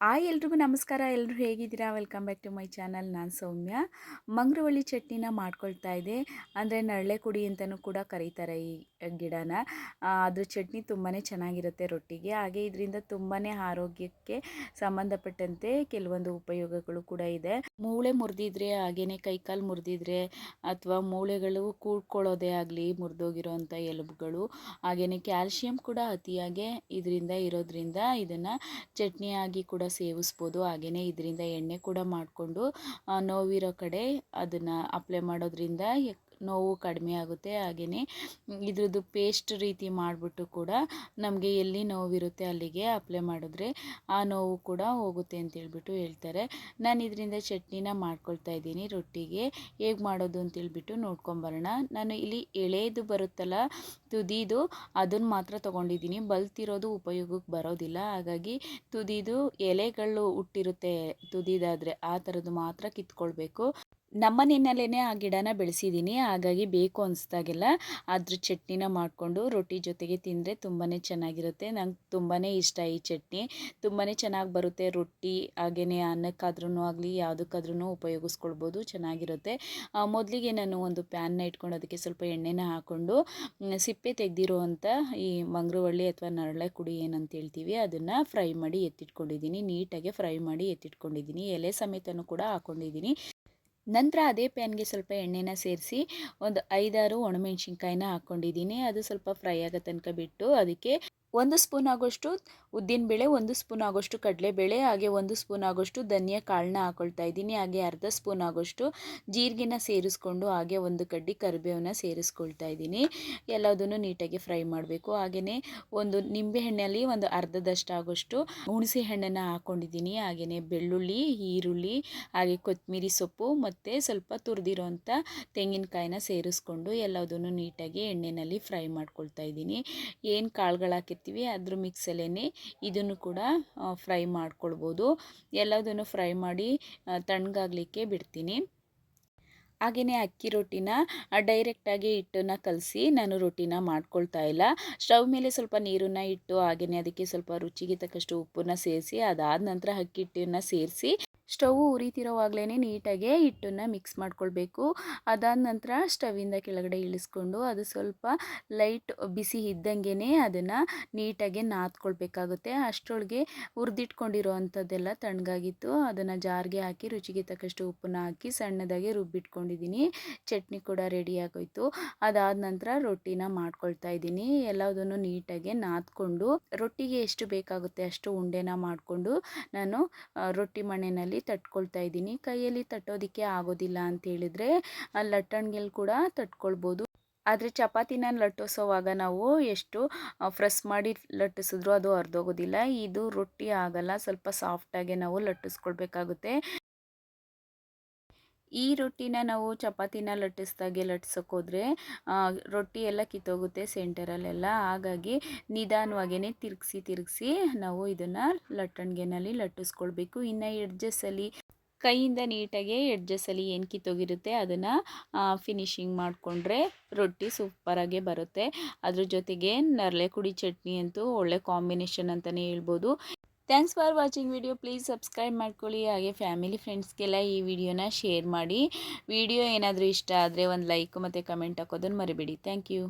ಆಯ್ ಎಲ್ರಿಗೂ ನಮಸ್ಕಾರ. ಎಲ್ಲರೂ ಹೇಗಿದ್ದೀರಾ? Welcome back to my channel. ನಾನು ಸೌಮ್ಯ. ಮಂಗ್ರವಳ್ಳಿ ಚಟ್ನಿನ ಮಾಡ್ಕೊಳ್ತಾ ಇದೆ ಅಂದರೆ ನರಳೆ ಕುಡಿ ಅಂತಲೂ ಕೂಡ ಕರೀತಾರೆ ಈ ಗಿಡನ. ಅದ್ರ ಚಟ್ನಿ ತುಂಬಾ ಚೆನ್ನಾಗಿರುತ್ತೆ ರೊಟ್ಟಿಗೆ. ಹಾಗೆ ಇದರಿಂದ ತುಂಬಾ ಆರೋಗ್ಯಕ್ಕೆ ಸಂಬಂಧಪಟ್ಟಂತೆ ಕೆಲವೊಂದು ಉಪಯೋಗಗಳು ಕೂಡ ಇದೆ. ಮೂಳೆ ಮುರಿದಿದ್ರೆ ಹಾಗೇ ಕೈಕಾಲು ಮುರಿದಿದ್ರೆ ಅಥವಾ ಮೂಳೆಗಳು ಕೂಡ್ಕೊಳ್ಳೋದೇ ಆಗಲಿ ಮುರಿದೋಗಿರೋಂಥ ಎಲುಬುಗಳು ಹಾಗೆಯೇ ಕ್ಯಾಲ್ಶಿಯಂ ಕೂಡ ಅತಿಯಾಗಿ ಇದರಿಂದ ಇರೋದ್ರಿಂದ ಇದನ್ನು ಚಟ್ನಿಯಾಗಿ ಕೂಡ ಸೇವಿಸ್ಬೋದು. ಹಾಗೆಯೇ ಇದರಿಂದ ಎಣ್ಣೆ ಕೂಡ ಮಾಡಿಕೊಂಡು ನೋವಿರೋ ಕಡೆ ಅದನ್ನು ಅಪ್ಲೈ ಮಾಡೋದ್ರಿಂದ ನೋವು ಕಡಿಮೆ ಆಗುತ್ತೆ. ಹಾಗೆಯೇ ಇದ್ರದ್ದು ಪೇಸ್ಟ್ ರೀತಿ ಮಾಡಿಬಿಟ್ಟು ಕೂಡ ನಮಗೆ ಎಲ್ಲಿ ನೋವಿರುತ್ತೆ ಅಲ್ಲಿಗೆ ಅಪ್ಲೈ ಮಾಡಿದ್ರೆ ಆ ನೋವು ಕೂಡ ಹೋಗುತ್ತೆ ಅಂತ ಹೇಳ್ಬಿಟ್ಟು ಹೇಳ್ತಾರೆ. ನಾನು ಇದರಿಂದ ಚಟ್ನಿನ ಮಾಡ್ಕೊಳ್ತಾ ಇದ್ದೀನಿ ರೊಟ್ಟಿಗೆ. ಹೇಗೆ ಮಾಡೋದು ಅಂತೇಳ್ಬಿಟ್ಟು ನೋಡ್ಕೊಂಬರೋಣ. ನಾನು ಇಲ್ಲಿ ಎಳೆದು ಬರುತ್ತಲ್ಲ ತುದಿದು ಅದನ್ನು ಮಾತ್ರ ತೊಗೊಂಡಿದ್ದೀನಿ. ಬಲ್ತಿರೋದು ಉಪಯೋಗಕ್ಕೆ ಬರೋದಿಲ್ಲ. ಹಾಗಾಗಿ ತುದಿದು ಎಲೆಗಳು ಹುಟ್ಟಿರುತ್ತೆ ತುದಿದಾದರೆ ಆ ಥರದ್ದು ಮಾತ್ರ ಕಿತ್ಕೊಳ್ಬೇಕು. ನಮ್ಮನೆಯಲ್ಲೇ ಆ ಗಿಡನ ಬೆಳೆಸಿದ್ದೀನಿ, ಹಾಗಾಗಿ ಬೇಕು ಅನಿಸ್ದಾಗೆಲ್ಲ ಅದ್ರ ಚಟ್ನಿನ ಮಾಡಿಕೊಂಡು ರೊಟ್ಟಿ ಜೊತೆಗೆ ತಿಂದರೆ ತುಂಬಾ ಚೆನ್ನಾಗಿರುತ್ತೆ. ನಂಗೆ ತುಂಬಾ ಇಷ್ಟ ಈ ಚಟ್ನಿ. ತುಂಬಾ ಚೆನ್ನಾಗಿ ಬರುತ್ತೆ ರೊಟ್ಟಿ ಹಾಗೆಯೇ ಅನ್ನಕ್ಕಾದ್ರೂ ಆಗಲಿ ಯಾವುದಕ್ಕಾದ್ರೂ ಉಪಯೋಗಿಸ್ಕೊಳ್ಬೋದು, ಚೆನ್ನಾಗಿರುತ್ತೆ. ಮೊದಲಿಗೆ ನಾನು ಒಂದು ಪ್ಯಾನ್ನ ಇಟ್ಕೊಂಡು ಅದಕ್ಕೆ ಸ್ವಲ್ಪ ಎಣ್ಣೆನ ಹಾಕ್ಕೊಂಡು ಸಿಪ್ಪೆ ತೆಗೆದಿರುವಂಥ ಈ ಮಂಗ್ರವಳ್ಳಿ ಅಥವಾ ನರಳೆ ಕುಡಿ ಏನಂತ ಹೇಳ್ತೀವಿ, ಅದನ್ನು ಫ್ರೈ ಮಾಡಿ ಎತ್ತಿಟ್ಕೊಂಡಿದ್ದೀನಿ. ನೀಟಾಗಿ ಫ್ರೈ ಮಾಡಿ ಎತ್ತಿಟ್ಕೊಂಡಿದ್ದೀನಿ. ಎಲೆ ಸಮೇತನೂ ಕೂಡ ಹಾಕ್ಕೊಂಡಿದ್ದೀನಿ ನಂತರ ಅದೇ ಪ್ಯಾನ್ಗೆ ಸ್ವಲ್ಪ ಎಣ್ಣೆನ ಸೇರಿಸಿ ಒಂದು ಐದಾರು ಒಣಮೆಣ್ಸಿನ್ಕಾಯಿನ ಹಾಕ್ಕೊಂಡಿದ್ದೀನಿ ಅದು ಸ್ವಲ್ಪ ಫ್ರೈ ಆಗೋ ತನಕ ಬಿಟ್ಟು ಅದಕ್ಕೆ ಒಂದು ಸ್ಪೂನ್ ಆಗೋಷ್ಟು ಉದ್ದಿನ ಬೇಳೆ, ಒಂದು ಸ್ಪೂನ್ ಆಗೋಷ್ಟು ಕಡಲೆಬೇಳೆ, ಹಾಗೆ ಒಂದು ಸ್ಪೂನ್ ಆಗೋಷ್ಟು ಧನಿಯಾ ಕಾಳನ್ನ ಹಾಕೊಳ್ತಾ ಇದ್ದೀನಿ. ಹಾಗೆ ಅರ್ಧ ಸ್ಪೂನ್ ಆಗೋಷ್ಟು ಜೀರಿಗೆನ ಸೇರಿಸ್ಕೊಂಡು ಹಾಗೆ ಒಂದು ಕಡ್ಡಿ ಕರಿಬೇವನ್ನ ಸೇರಿಸ್ಕೊಳ್ತಾ ಇದ್ದೀನಿ. ಎಲ್ಲದನ್ನು ನೀಟಾಗಿ ಫ್ರೈ ಮಾಡಬೇಕು. ಹಾಗೆಯೇ ಒಂದು ನಿಂಬೆಹಣ್ಣಲ್ಲಿ ಒಂದು ಅರ್ಧದಷ್ಟು ಆಗೋಷ್ಟು ಹುಣಸೆ ಹಣ್ಣನ್ನು ಹಾಕ್ಕೊಂಡಿದ್ದೀನಿ ಹಾಗೆಯೇ ಬೆಳ್ಳುಳ್ಳಿ, ಈರುಳ್ಳಿ, ಹಾಗೆ ಕೊತ್ತಂಬರಿ ಸೊಪ್ಪು ಮತ್ತು ಸ್ವಲ್ಪ ತುರಿದಿರೋಂಥ ತೆಂಗಿನಕಾಯಿನ ಸೇರಿಸ್ಕೊಂಡು ಎಲ್ಲದನ್ನು ನೀಟಾಗಿ ಎಣ್ಣೆಯಲ್ಲಿ ಫ್ರೈ ಮಾಡ್ಕೊಳ್ತಾ ಇದ್ದೀನಿ. ಏನು ಕಾಳುಗಳು ಹಾಕಿರ್ತೀವಿ ಅದ್ರ ಮಿಕ್ಸಲ್ಲೇ ಇದನ್ನು ಕೂಡ ಫ್ರೈ ಮಾಡ್ಕೊಳ್ಬೋದು. ಎಲ್ಲದನ್ನು ಫ್ರೈ ಮಾಡಿ ತಣ್ಣಗಾಗಲಿಕ್ಕೆ ಬಿಡ್ತೀನಿ. ಹಾಗೆಯೇ ಅಕ್ಕಿ ರೊಟ್ಟಿನ ಡೈರೆಕ್ಟಾಗಿ ಹಿಟ್ಟನ್ನು ಕಲಸಿ ನಾನು ರೊಟ್ಟಿನ ಮಾಡ್ಕೊಳ್ತಾ ಇಲ್ಲ. ಸ್ಟವ್ ಮೇಲೆ ಸ್ವಲ್ಪ ನೀರನ್ನು ಇಟ್ಟು ಹಾಗೆಯೇ ಅದಕ್ಕೆ ಸ್ವಲ್ಪ ರುಚಿಗೆ ತಕ್ಕಷ್ಟು ಉಪ್ಪನ್ನು ಸೇರಿಸಿ ಅದಾದ ನಂತರ ಅಕ್ಕಿ ಹಿಟ್ಟನ್ನು ಸೇರಿಸಿ ಸ್ಟವ್ ಉರಿತಿರೋವಾಗಲೇ ನೀಟಾಗೆ ಹಿಟ್ಟನ್ನು ಮಿಕ್ಸ್ ಮಾಡ್ಕೊಳ್ಬೇಕು. ಅದಾದ ನಂತರ ಸ್ಟವಿಂದ ಕೆಳಗಡೆ ಇಳಿಸ್ಕೊಂಡು ಅದು ಸ್ವಲ್ಪ ಲೈಟ್ ಬಿಸಿ ಇದ್ದಂಗೆ ಅದನ್ನು ನೀಟಾಗಿ ನಾದ್ಕೊಳ್ಬೇಕಾಗುತ್ತೆ. ಅಷ್ಟರೊಳಗೆ ಹುರಿದಿಟ್ಕೊಂಡಿರೋ ಅಂಥದ್ದೆಲ್ಲ ತಣ್ಣಗಾಗಿತ್ತು. ಅದನ್ನು ಜಾರ್ಗೆ ಹಾಕಿ ರುಚಿಗೆ ತಕ್ಕಷ್ಟು ಉಪ್ಪನ್ನ ಹಾಕಿ ಸಣ್ಣದಾಗಿ ರುಬ್ಬಿಟ್ಕೊಂಡಿದ್ದೀನಿ ಚಟ್ನಿ ಕೂಡ ರೆಡಿ ಆಗೋಯ್ತು. ಅದಾದ ನಂತರ ರೊಟ್ಟಿನ ಮಾಡ್ಕೊಳ್ತಾ ಇದ್ದೀನಿ. ಎಲ್ಲದನ್ನು ನೀಟಾಗಿ ನಾದ್ಕೊಂಡು, ರೊಟ್ಟಿಗೆ ಎಷ್ಟು ಬೇಕಾಗುತ್ತೆ ಅಷ್ಟು ಉಂಡೆನ ಮಾಡಿಕೊಂಡು ನಾನು ರೊಟ್ಟಿ ಮಣೆಯಲ್ಲಿ ತಟ್ಕೊಳ್ತಾ ಇದ್ದೀನಿ. ಕೈಯಲ್ಲಿ ತಟ್ಟೋದಕ್ಕೆ ಆಗೋದಿಲ್ಲ ಅಂತ ಹೇಳಿದ್ರೆ ಲಟ್ಟಣಿಗೆಲ್ಲಿ ಕೂಡ ತಟ್ಕೊಳ್ಬೋದು. ಆದರೆ ಚಪಾತಿನ ಲಟ್ಟಿಸೋವಾಗ ನಾವು ಎಷ್ಟು ಫ್ರೆಸ್ ಮಾಡಿ ಲಟ್ಟಿಸಿದ್ರು ಅದು ಅರ್ಧೋಗೋದಿಲ್ಲ ಇದು ರೊಟ್ಟಿ ಆಗಲ್ಲ, ಸ್ವಲ್ಪ ಸಾಫ್ಟಾಗೆ ನಾವು ಲಟ್ಟಿಸ್ಕೊಳ್ಬೇಕಾಗುತ್ತೆ. ಈ ರೊಟ್ಟಿನ ನಾವು ಚಪಾತಿನ ಲಟ್ಟಿಸ್ದಾಗೆ ಲಟ್ಸೋಕ್ಕೋದ್ರೆ ರೊಟ್ಟಿ ಎಲ್ಲ ಕಿತ್ತೋಗುತ್ತೆ ಸೆಂಟರಲ್ಲೆಲ್ಲ. ಹಾಗಾಗಿ ನಿಧಾನವಾಗೇ ತಿರುಗಿಸಿ ತಿರುಗಿಸಿ ನಾವು ಇದನ್ನು ಲಟ್ಟಣಿಗೆನಲ್ಲಿ ಲಟ್ಟಿಸ್ಕೊಳ್ಬೇಕು. ಇನ್ನು ಎಡ್ಜಸ್ಸಲ್ಲಿ, ಕೈಯಿಂದ ನೀಟಾಗಿ ಎಡ್ಜಸ್ಸಲ್ಲಿ ಏನು ಕಿತ್ತೋಗಿರುತ್ತೆ ಅದನ್ನು ಫಿನಿಶಿಂಗ್ ಮಾಡಿಕೊಂಡ್ರೆ ರೊಟ್ಟಿ ಸೂಪರಾಗೆ ಬರುತ್ತೆ. ಅದ್ರ ಜೊತೆಗೆ ನರಳೆ ಕುಡಿ ಚಟ್ನಿ ಅಂತೂ ಒಳ್ಳೆ ಕಾಂಬಿನೇಷನ್ ಅಂತಲೇ ಹೇಳ್ಬೋದು. Thanks for watching video please subscribe ಮಾಡ್ಕೊಳ್ಳಿ. ಹಾಗೆ ಫ್ಯಾಮಿಲಿ ಫ್ರೆಂಡ್ಸ್ಗೆಲ್ಲ ಈ ವಿಡಿಯೋನ ಶೇರ್ ಮಾಡಿ. ವಿಡಿಯೋ ಏನಾದರೂ ಇಷ್ಟ ಆದರೆ ಒಂದು ಲೈಕ್ ಮತ್ತು ಕಮೆಂಟ್ ಹಾಕೋದನ್ನು ಮರಿಬೇಡಿ. Thank you